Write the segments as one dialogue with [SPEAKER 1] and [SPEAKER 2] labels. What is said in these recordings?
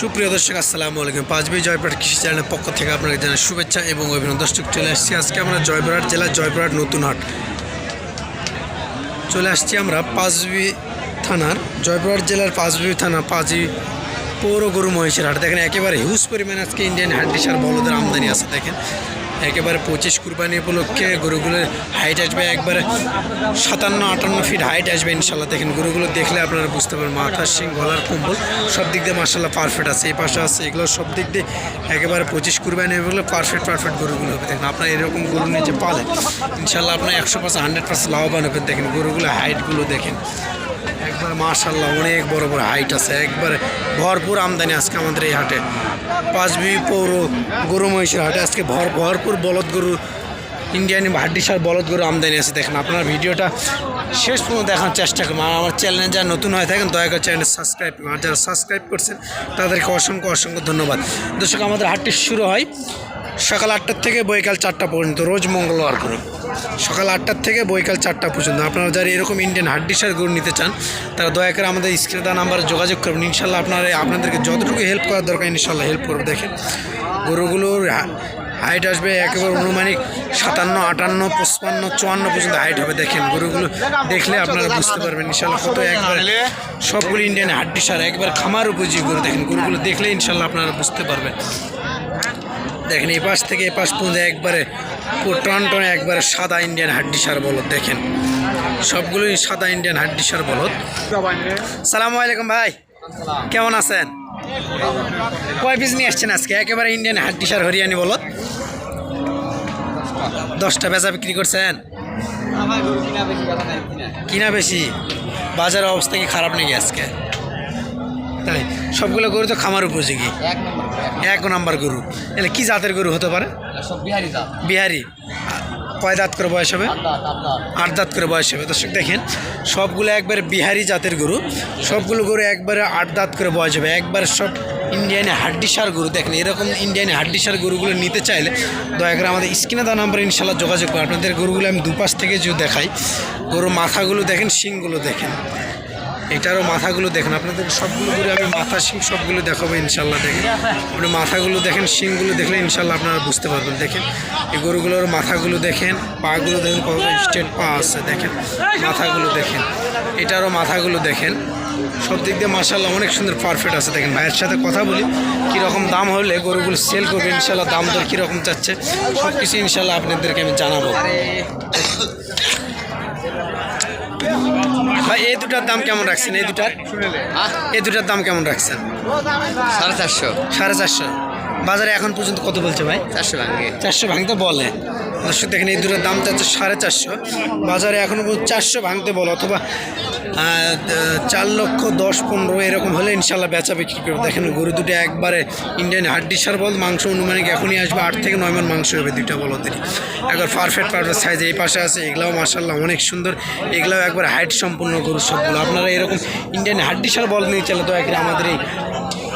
[SPEAKER 1] সুপ্রিয় দর্শক, আসসালামু আলাইকুম। পাঁচবি জয়পুরহাট কৃষি চ্যানেলের পক্ষ থেকে আপনাকে জানাই শুভেচ্ছা এবং অভিনন্দন। দর্শক, চলে আসছি আজকে আমরা জয়পুরহাট জেলার জয়পুরহাট নতুন হাট। চলে আসছি আমরা পাঁচবি থানার, জয়পুরহাট জেলার পাঁচবি থানা, পাঁচবি পৌর গরু মহিষের হাট। দেখেন, একেবারে হিউজ পরিমাণে আজকে ইন্ডিয়ান হ্যান্ডিসার বলদের আমদানি আছে। দেখেন একেবারে পঁচিশ কুরবানি উপলক্ষে গরুগুলোর হাইট আসবে একবারে সাতান্ন, আটান্ন ফিট হাইট আসবে ইনশাল্লাহ। দেখেন গরুগুলো দেখলে আপনারা বুঝতে পারবেন মাথার সিং গলার কম্বল, সব দিক দিয়ে মার্শাল্লাহ পারফেক্ট আছে। এই পাশে আছে, এগুলো সব দিক দিয়ে একেবারে পঁচিশ কুরবানি এগুলো পারফেক্ট পারফেক্ট গরুগুলো হবে। দেখেন আপনার এরকম গরু নিয়ে যে পালেন ইনশাল্লাহ আপনার একশো পার্সেন্ট হান্ড্রেড পার্সেন্ট লাভবান হবেন। দেখেন গরুগুলো হাইটগুলো দেখেন। একবার মাশাল্লাহ অনেক বড় বড় হাইট আছে। একবারে ভরপুর আমদানি আজকে আমাদের এই হাটে। পাঁচবি পৌর গরু মহিষের হাটে আজকে ভর ভরপুর বলদ গরু ইন্ডিয়ান হাড্ডিসার বলদ গরু আমদানি আছে। দেখেন, আপনার ভিডিওটা শেষ পর্যন্ত দেখার চেষ্টা করুন। আর আমার চ্যানেলে যারা নতুন হয়ে থাকেন, দয়া করে চ্যানেল সাবস্ক্রাইব আর যারা সাবস্ক্রাইব করছেন, তাদেরকে অসংখ্য অসংখ্য ধন্যবাদ। দর্শক, আমাদের হাটটি শুরু হয় সকাল আটটার থেকে বৈকাল চারটা পর্যন্ত, রোজ মঙ্গলবার করে। সকাল আটটার থেকে বৈকাল চারটা পর্যন্ত। আপনারা যারা এরকম ইন্ডিয়ান হাড্ডিসার গরু নিতে চান, তারা দয়া করে আমাদের স্ক্রিনে দেওয়া নাম্বারে যোগাযোগ করবেন। ইনশাল্লাহ আপনারা আপনাদেরকে যতটুকু হেল্প করার দরকার, ইনশাল্লাহ হেল্প করবে। দেখেন, গরুগুলোর হাইট আসবে একেবারে অনুমানিক সাতান্ন, আটান্ন, পঁচপান্ন, চুয়ান্ন পর্যন্ত হাইট হবে। দেখেন, গরুগুলো দেখলে আপনারা বুঝতে পারবেন। ইনশাল্লাহ কত একবারে সবগুলো ইন্ডিয়ান হাড্ডি সার একবার খামার উপযোগী গরু। দেখেন, গরুগুলো দেখলে ইনশাল্লাহ আপনারা বুঝতে পারবেন। দেখেন, এই পাশ থেকে এই পাশ পর্যন্ত একবারে টন টনে একবারে সাদা ইন্ডিয়ান হাড্ডি সার বলদ, দেখেন। সবগুলোই সাদা ইন্ডিয়ান হাড্ডি সার বলদ। সালামু আলাইকুম ভাই, কেমন আছেন? কয় পিস নিয়ে আসছেন আজকে? একেবারে ইন্ডিয়ান হাড্ডি সার হরিয়ানি বলদ। দশটা বেচা বিক্রি করছেন? কিনা বেশি? বাজারের অবস্থা কি খারাপ নাকি আজকে? তাই সবগুলো গরু তো খামার উপযোগী।
[SPEAKER 2] এক নম্বর
[SPEAKER 1] গরু এলে কি জাতের গরু হতে পারে?
[SPEAKER 2] বিহারি
[SPEAKER 1] কয় দাঁত করে বয়স হবে? আট দাঁত করে বয়স হবে। দর্শক দেখেন সবগুলো একবারে বিহারি জাতের গরু। সবগুলো গরু একবারে আট দাঁত করে বয়স হবে। একবার সব ইন্ডিয়ানে হাড্ডিসার গরু। দেখেন এরকম ইন্ডিয়ানে হাড্ডিসার গরুগুলো নিতে চাইলে দয়া করে আমাদের স্ক্রিনে দেওয়া নাম্বারে ইনশাল্লাহ যোগাযোগ করে আপনাদের গরুগুলো আমি দুপাশ থেকে যদি দেখাই গরুর মাথাগুলো দেখেন শিংগুলো দেখেন। এটারও মাথাগুলো দেখেন, আপনাদের সবগুলো গরু আমি মাথা, শিং সবগুলো দেখাবো ইনশাল্লাহ, দেখেন। আপনি মাথাগুলো দেখেন, শিংগুলো দেখলে ইনশাল্লাহ আপনারা বুঝতে পারবেন, দেখেন। এই গরুগুলোর মাথাগুলো দেখেন, পাগুলো দেখেন, কত স্ট্রেট পা আছে, দেখেন। মাথাগুলো দেখেন, এটারও মাথাগুলো দেখেন। সব দিক দিয়ে মাসাল্লাহ অনেক সুন্দর পারফেক্ট আছে, দেখেন। ভাইয়ের সাথে কথা বলি, কীরকম দাম হলে গরুগুলো সেল করবে, ইনশাল্লাহ দাম দর কীরকম চাচ্ছে সব কিছু ইনশাল্লাহ আপনাদেরকে আমি জানাব। ভাই এই দুটার দাম কেমন রাখছেন? এই দুটার? এই দুটার দাম কেমন রাখছেন?
[SPEAKER 2] সাড়ে চারশো।
[SPEAKER 1] সাড়ে চারশো। বাজারে এখন পর্যন্ত কত বলছে ভাই?
[SPEAKER 2] চারশো ভাঙ্গে।
[SPEAKER 1] চারশো ভাঙতে বলে। দর্শক দেখেন এই দুটোর দাম চাচ্ছে সাড়ে চারশো। বাজারে এখনও পর্যন্ত চারশো ভাঙতে বলে অথবা চার লক্ষ দশ পনেরো এরকম হলে ইনশাল্লাহ বেচা বিক্রি করবে। দেখেন গরু দুটো একবারে ইন্ডিয়ান হাড্ডি সার বল মাংস অনুমানিক এখনই আসবে আট থেকে নয় মন মাংস হবে দুইটা বলদেরই একবার পারফেক্ট পারফেক্ট সাইজ এই পাশে আছে এগুলাও মার্শাল্লাহ অনেক সুন্দর। এগুলাও একবার হাইট সম্পূর্ণ গরু সবগুলো। আপনারা এরকম ইন্ডিয়ান হাড্ডি সার বল নিয়ে চলে তো একদিন আমাদের এই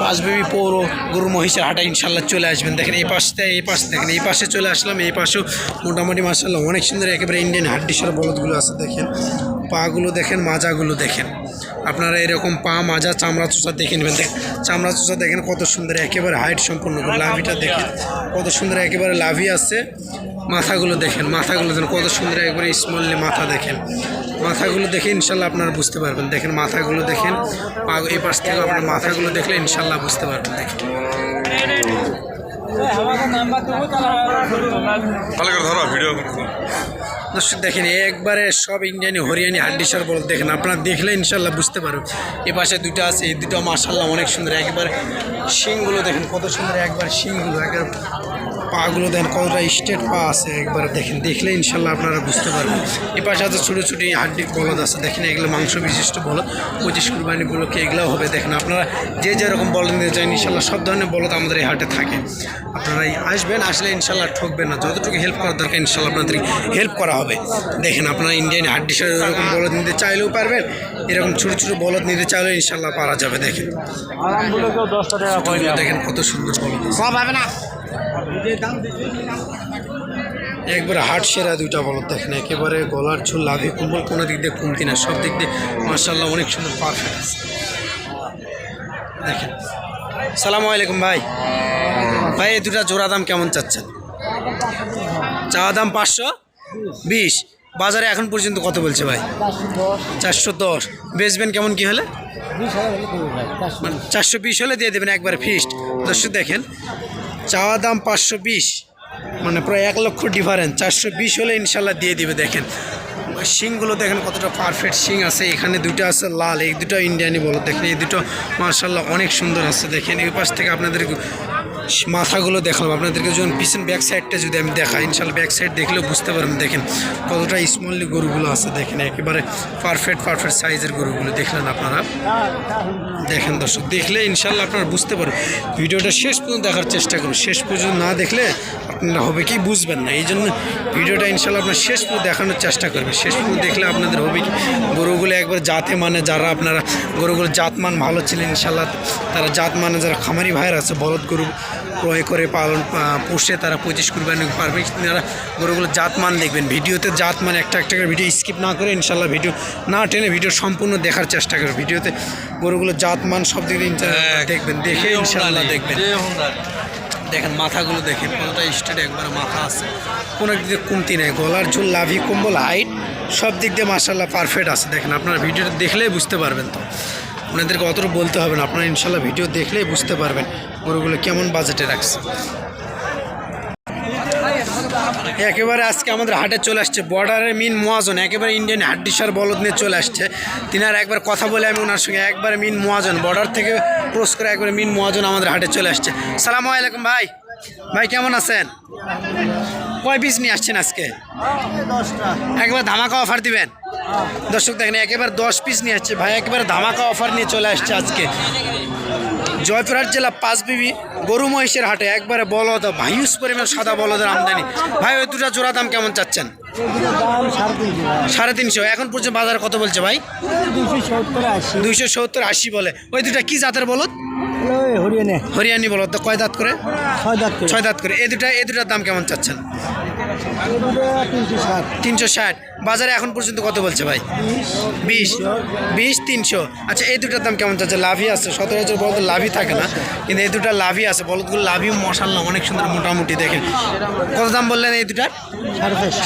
[SPEAKER 1] পাঁচবেবি পৌর গরু মহিষের হাটা ইনশাল্লাহ চলে আসবেন। দেখেন এই পাশে এই পাশ দেখেন এই পাশে চলে আসলাম, এই পাশেও মোটামুটি মাসাল্লাহ অনেক সুন্দর একেবারে ইন্ডিয়ান হাড্ডিসার বলদগুলো আছে, দেখেন। পাগুলো দেখেন, মাজাগুলো দেখেন। আপনারা এরকম পা, মাজা, চামড়া, চোষা দেখে নেবেন। দেখেন চামড়া, চোষা দেখেন কত সুন্দর, একেবারে হাইট সম্পূর্ণ লাভিটা দেখেন। কত সুন্দর একেবারে লাভি আছে। মাথাগুলো দেখেন, মাথাগুলো যেন কত সুন্দর একবারে স্মললি মাথা দেখেন। মাথাগুলো দেখে ইনশাল্লাহ আপনারা বুঝতে পারবেন। দেখেন, মাথাগুলো দেখেন এই পাশ থেকে আপনার মাথাগুলো দেখলে ইনশাল্লাহ বুঝতে পারবেন। দেখেন।
[SPEAKER 3] ভালো করে ধরো ভিডিও
[SPEAKER 1] দর্শক, দেখেন, একবারে সব ইন্ডিয়ানি হরিয়ানি হাড্ডিসার বল দেখেন, আপনারা দেখলে ইনশাল্লাহ বুঝতে পারবেন। এ পাশে দুটো আছে, এই দুটো মার্শাল্লাহ অনেক সুন্দর, একবার শিংগুলো দেখেন, কত সুন্দর একবার শিংগুলো, একবার পাগুলো দেখেন কতটা স্টেট পা আছে, একবার দেখেন, দেখলে ইনশাল্লাহ আপনারা বুঝতে পারবেন। এ পাশে আছে ছোটো ছোটো হাড্ডির বলদ আছে, দেখেন, এগুলো মাংস বিশিষ্ট বলদ, পঁচিশ কুরবানি বলকে এগুলোও হবে, দেখেন, আপনারা যে যেরকম বলদ নিতে চান, ইনশাল্লাহ সব ধরনের বলদ আমাদের এই হাটে থাকে। আপনারা আসবেন, আসলে ইনশাল্লাহ ঠকবেন না, যতটুকু হেল্প করার দরকার, ইনশাল্লাহ আপনাদের হেল্প করা হবে। দেখেন আপনারা ইন্ডিয়ান হাড্ডি সার এরকম বলদ নিতে চাইলেও পারবেন এরকম ছোটো ছোটো বলদ নিতে চাইলেও ইনশাল্লাহ পারা যাবে দেখেন। দেখেন কত সুন্দর বলদ
[SPEAKER 2] সব হবে না।
[SPEAKER 1] একবারে হাট সেরা দুইটা বলদ দেখেন একেবারে গলার ঝুল লাভি কুম্বল কোনো দিক দিয়ে কমতি না সব দিক দিয়ে মার্শাল্লাহ অনেক সুন্দর পারফেক্ট আছে। দেখেন। সালামু আলাইকুম ভাই। ভাই এই দুটা জোড়া দাম কেমন চাচ্ছেন? চাওয়া দাম পাঁচশো? বিশ। বাজারে এখন পর্যন্ত কত বলছে ভাই? চারশো দশ। বেচবেন কেমন কি হলে? মানে চারশো বিশ হলে দিয়ে দেবেন, একবার ফিস্ট দর্শক দেখেন, চাওয়া দাম পাঁচশো বিশ। মানে প্রায় এক লক্ষ ডিফারেন্স চারশো বিশ হলে ইনশাল্লাহ দিয়ে দিবে, দেখেন। শিংগুলো দেখেন কতটা পারফেক্ট শিং আছে। এখানে দুটো আছে লাল, এই দুটো ইন্ডিয়ানি বলো। দেখেন, এই দুটো মার্শাল্লাহ অনেক সুন্দর আছে। দেখেন, এই পাশ থেকে আপনাদের মাথাগুলো দেখালাম। আপনাদেরকে যখন পিছন ব্যাক সাইডটা যদি আমি দেখাই, ইনশাল্লাহ ব্যাক সাইড দেখলেও বুঝতে পারবেন। দেখেন কতটা স্মললি গরুগুলো আছে, দেখেন একেবারে পারফেক্ট পারফেক্ট সাইজের গরুগুলো দেখলেন আপনারা? দেখেন দর্শক, দেখলে ইনশাল্লাহ আপনারা বুঝতে পারবেন। ভিডিওটা শেষ পর্যন্ত দেখার চেষ্টা করুন। শেষ পর্যন্ত না দেখলে আপনারা হবে কি বুঝবেন না। এই জন্য ভিডিওটা ইনশাল্লাহ আপনার শেষ পর্যন্ত দেখানোর চেষ্টা করবেন। শেষ পর্যন্ত দেখলে আপনাদের হবে কি, গরুগুলো একবার জাতে মানে যারা আপনারা গরুগুলো জাতমান ভালো ছিলেন, ইনশাল্লাহ তারা জাত মানে যারা খামারি ভাইয়ের আছে, বলদ গরু ক্রয় করে পালন পোষে তারা পঁচিশ কুরবানি পারবে। তারা গরুগুলো জাতমান দেখবেন। ভিডিওতে জাতমান একটা একটা করে ভিডিও স্কিপ না করে ইনশাল্লাহ ভিডিও না টেনে ভিডিও সম্পূর্ণ দেখার চেষ্টা করবেন ভিডিওতে গরুগুলো জাতমান সব দিক দিয়ে দেখবেন দেখে ইনশাল্লাহ দেখবেন। দেখেন মাথাগুলো দেখেন কতটা স্টেট একবার মাথা আছে কোনো দিক কমতি নেই। গলার ঝুল লাভি কম্বল হাইট সব দিক দিয়ে মার্শাল্লাহ পারফেক্ট আছে। দেখেন আপনারা ভিডিওটা দেখলেই বুঝতে পারবেন তো। আপনাদেরকে অতটা বলতে হবে না। আপনারা ইনশাল্লাহ ভিডিও দেখলেই বুঝতে পারবেন গরুগুলো কেমন বাজেটে রাখছে। একেবারে আজকে আমাদের হাটে চলে আসছে। বর্ডারের মিন মহাজন, একেবারে ইন্ডিয়ান হাড্ডিসার বলদ নিয়ে চলে আসছে। তিনি আর একবার কথা বলে আমি ওনার সঙ্গে একবারে মিন মহাজন, বর্ডার থেকে ক্রস করে একবারে মিন মহাজন আমাদের হাটে চলে আসছে। সালামু আলাইকুম ভাই। ভাই কেমন আছেন? কয় পিস নিয়ে আসছেন আজকে? একবার ধামাকা অফার দিবেন। দর্শক দেখেন একেবারে দশ পিস নিয়ে আসছে ভাই একেবারে ধামাকা অফার নিয়ে চলে আসছে আজকে। জয়পুরহাট জেলা পাঁচবিবি গরু মহিষের হাটে একবারে বলদ ভাইউস পরিমাণ সাদা বলদের আমদানি। ভাই ওই দুটা জোড়া দাম কেমন চাচ্ছেন? সাড়ে তিনশো। এখন পর্যন্ত বাজার কত বলছে ভাই? দুইশো সত্তর আশি বলে। ওই দুটা কি জাতের বলদ?
[SPEAKER 3] হরিয়ানে।
[SPEAKER 1] হরিয়ানি বলো তো কয় দাঁত করে?
[SPEAKER 3] ছয় দাঁত করে।
[SPEAKER 1] ছয় দাঁত করে। এই দুটা এই দুটার দাম কেমন চাচ্ছেন?
[SPEAKER 3] তিনশো ষাট।
[SPEAKER 1] বাজারে এখন পর্যন্ত কত বলছে ভাই? বিশ। বিশ তিনশো। আচ্ছা এই দুটার দাম কেমন চাচ্ছে? লাভই আছে। সতেরো হাজার বলদ লাভই থাকে না। কিন্তু এই দুটা লাভই আছে। বলদগুলো লাভই মশাল্লা অনেক সুন্দর মোটামুটি দেখেন। কত দাম বললেন এই দুটার?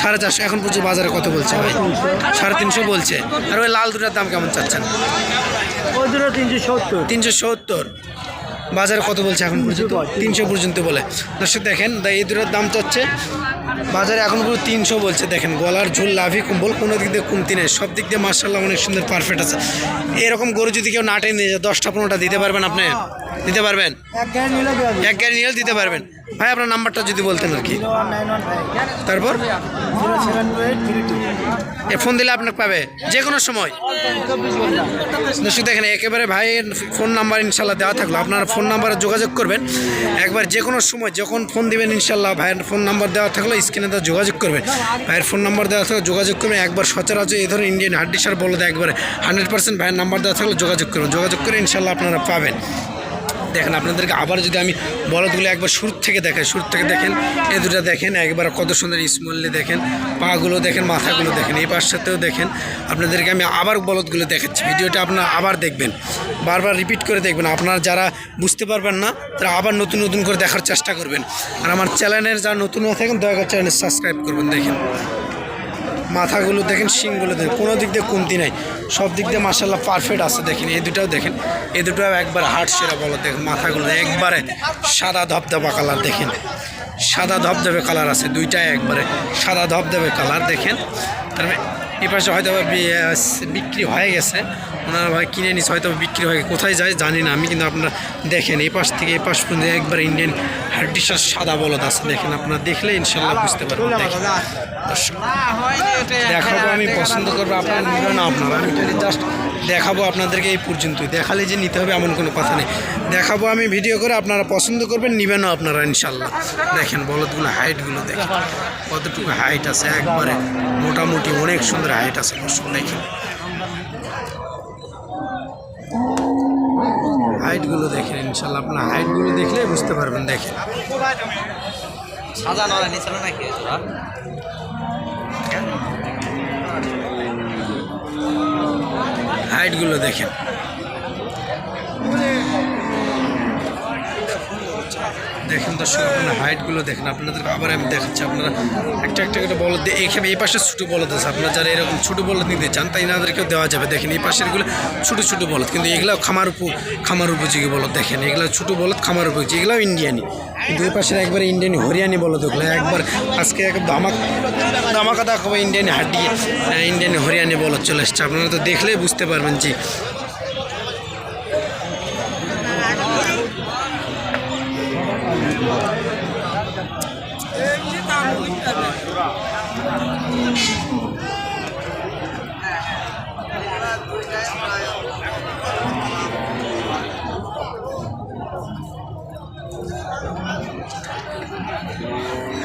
[SPEAKER 3] সাড়ে চারশো।
[SPEAKER 1] এখন পর্যন্ত বাজারে কত বলছে ভাই? সাড়ে তিনশো বলছে। আর ওই লাল দুটার দাম কেমন চাচ্ছেন?
[SPEAKER 3] তিনশো সত্তর।
[SPEAKER 1] তিনশো সত্তর। বাজারে কত বলছে এখন পর্যন্ত? তিনশো পর্যন্ত বলে। দর্শক, দেখেন এই দুটোর দাম হচ্ছে, বাজারে এখন পুরো তিনশো বলছে। দেখেন, গলার ঝুল, লাভি, কুম্বল, কোনো দিক দিয়ে কমতি নেই। সব দিক দিয়ে মার্শাল্লাহ অনেক সুন্দর পারফেক্ট আছে। এরকম গরু যদি কেউ নাটে নিয়ে যায়, দশটা, পনেরোটা দিতে পারবেন আপনি? দিতে পারবেন?
[SPEAKER 3] এক গাড়ি নিলে দেওয়া যাবে।
[SPEAKER 1] এক গাড়ি নিয়েও দিতে পারবেন। ভাই আপনার নাম্বারটা যদি বলতেন আর কি। তারপর? এ ফোন দিলে আপনাকে পাবে। যে কোনো সময়। দর্শক দেখেন একেবারে ভাইয়ের ফোন নাম্বার ইনশাল্লাহ দেওয়া থাকল। আপনারা ফোন নাম্বারে যোগাযোগ করবেন। একবার যে কোনো সময় যখন ফোন দিবেন ইনশাল্লাহ ভাইয়ের ফোন নাম্বার দেওয়া থাকল স্ক্রিনে তার যোগাযোগ করবেন। ভাইয়ের ফোন নাম্বার দেওয়া থাকলে যোগাযোগ করবেন। একবার সচরাচর এই ধরনের ইন্ডিয়ান হাড্ডিসার বলে দেয় একবারে। হান্ড্রেড পার্সেন্ট ভাইয়ের নাম্বার দেওয়া থাকলে যোগাযোগ করবেন। যোগাযোগ করে ইনশাল্লাহ আপনারা পাবেন। দেখেন, আপনাদেরকে আবার যদি আমি বলদগুলো একবার সুর থেকে দেখাই সুর থেকে দেখেন, এই দুটো দেখেন, একবার কত সুন্দর স্মললি দেখেন, পাগুলো দেখেন, মাথাগুলো দেখেন, এই পাশটাতেও দেখেন, আপনাদেরকে আমি আবার বলদগুলো দেখাচ্ছি, ভিডিওটা আপনারা আবার দেখবেন, বারবার রিপিট করে দেখবেন, আপনারা যারা বুঝতে পারবেন না, তারা আবার নতুন নতুন করে দেখার চেষ্টা করবেন, আর আমার চ্যানেলের যারা নতুন হয়ে থাকেন, দয়া করে চ্যানেল সাবস্ক্রাইব করবেন, দেখেন। মাথাগুলো দেখেন, শিংগুলো দেখেন, কোনো দিক দিয়ে কমতি নাই। সব দিক দিয়ে মার্শাল্লাহ পারফেক্ট আছে দেখেন, এই দুটাও দেখেন। এই দুটাও একবার হাট সেরা বলো দেখেন, মাথাগুলো একবারে সাদা ধপধপা কালার দেখেন। সাদা ধপধপে কালার আছে, দুইটাই একবারে সাদা ধপধপে কালার দেখেন। তারপরে এ পাশে হয়তো বিক্রি হয়ে গেছে ওনারা ভাই কিনে নিচ্ছে হয়তো বিক্রি হয় কোথায় যায় জানি না আমি কিন্তু আপনারা দেখেন এই পাশ থেকে এই পাশ পর্যন্ত একবার ইন্ডিয়ান হাড্ডিসার সাদা বলদ আছে দেখেন আপনারা দেখলে ইনশাল্লাহ বুঝতে পারবেন দেখাবো আমি পছন্দ করব আপনার নিবে না আপনারা আমি খালি জাস্ট দেখাবো আপনাদেরকে এই পর্যন্তই দেখালে যে নিতে হবে এমন কোনো কথা নেই। দেখাবো আমি ভিডিও করে আপনারা পছন্দ করবেন নিবেনও আপনারা ইনশাল্লাহ। দেখেন বলদগুলো হাইটগুলো দেখেন কতটুকু হাইট আছে একবারে মোটামুটি অনেক সুন্দর হাইট আছে দেখেন। হাইটগুলো দেখেন ইনশাল্লাহ আপনার হাইটগুলো দেখলে বুঝতে পারবেন দেখেন।
[SPEAKER 2] সাদা নড়া নিচে নাকি?
[SPEAKER 1] হাইটগুলো দেখেন। দেখেন দর্শক, আপনার হাইটগুলো দেখেন, আপনাদেরকে আবার আমি দেখাচ্ছি, আপনারা একটা একটা করে বলদ এখানে এই পাশে ছোটো বলদ আছে, আপনারা যারা এরকম ছোটো বলদ নিতে চান, তাই এনাদেরকেও দেওয়া যাবে। দেখেন এই পাশেরগুলো ছোটো ছোটো বলদ, কিন্তু এগুলো খামার উপ, খামার উপযোগী বলদ দেখেন, এগুলো ছোটো বলদ, খামার উপযোগী, এগুলোও ইন্ডিয়ানি কিন্তু এই পাশের একবার ইন্ডিয়ানি হরিয়ানি বলদ, ওগুলো একবার আজকে এক ধামাক, ধামাকা দেখাবো ইন্ডিয়ানি হাড্ডি, ইন্ডিয়ানি হরিয়ানি বলদ চলে এসছে। আপনারা তো দেখলেই বুঝতে পারবেন জি Thank you.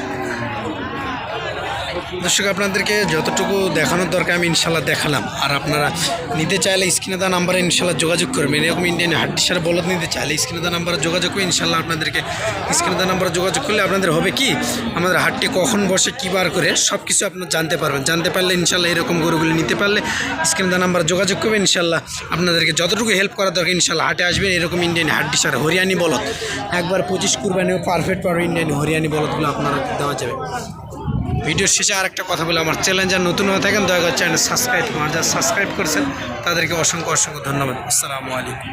[SPEAKER 1] দর্শক, আপনাদেরকে যতটুকু দেখানোর দরকার আমি ইনশাল্লাহ দেখালাম। আর আপনারা নিতে চাইলে স্ক্রিনে দেওয়া নাম্বারে ইনশাল্লাহ যোগাযোগ করবেন। এরকম ইন্ডিয়ান হাড্ডি সার বলদ নিতে চাইলে স্ক্রিনে দেওয়া নাম্বারে যোগাযোগ করে ইনশাল্লাহ আপনাদেরকে স্ক্রিনে দেওয়া নাম্বারে যোগাযোগ করলে আপনাদের হবে কি, আমাদের হাটটি কখন বসে, কী বার করে সব কিছু আপনার জানতে পারবেন। জানতে পারলে ইনশাল্লাহ এরকম গরুগুলি নিতে পারলে স্ক্রিনে দেওয়া নাম্বারে যোগাযোগ করবেন। ইনশাল্লাহ আপনাদেরকে যতটুকু হেল্প করা দরকার, ইনশাল্লাহ হাটে আসবেন। এরকম ইন্ডিয়ান হাড্ডি সার হরিয়ানি বলদ। একবার পঁচিশ কুরবানিও পারফেক্ট পারবে ইন্ডিয়ান হরিয়ানি বলদগুলো আপনারা দেওয়া যাবে। ভিডিওর শেষে আর একটা কথা বলে আমার চ্যানেল যারা নতুন হয়ে থাকেন, দয়া করে চ্যানেল সাবস্ক্রাইব আমার যারা সাবস্ক্রাইব করেছেন, তাদেরকে অসংখ্য অসংখ্য ধন্যবাদ। আসসালামু আলাইকুম।